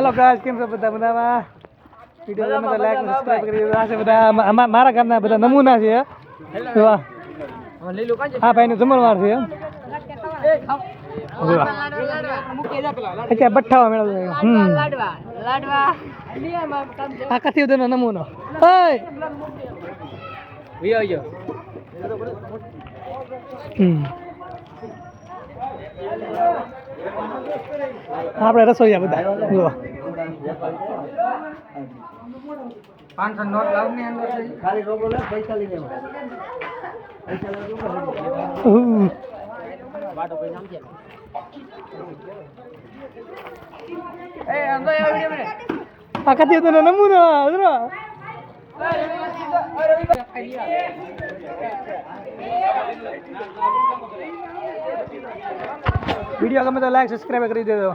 હાલો guys કેમ છો બધા? મજામાં? વિડિયો ગમે તો લાઈક અને સબસ્ક્રાઇબ કરી દેજો. આ છે બધા મારા ઘરના બધા નમૂના છે આ. ભાઈનું જમણવાર છે અચ્છા બઠ્ઠાવા મેળવ હમ. આ કથી બધો નમૂનો. ઓય! હમ. આપણે રસોઈયા બધા. જો પાંચસો નોટ લાવની અંદર ખાલી રોગો લે પૈસા લઈ લેવા ઉહ. એ અંદર આવ મને. આ કથી બધો નમૂનો જુઓ. વીડિયો ગમે તો લાઈક સબસ્ક્રાઈબ કરી દેજો.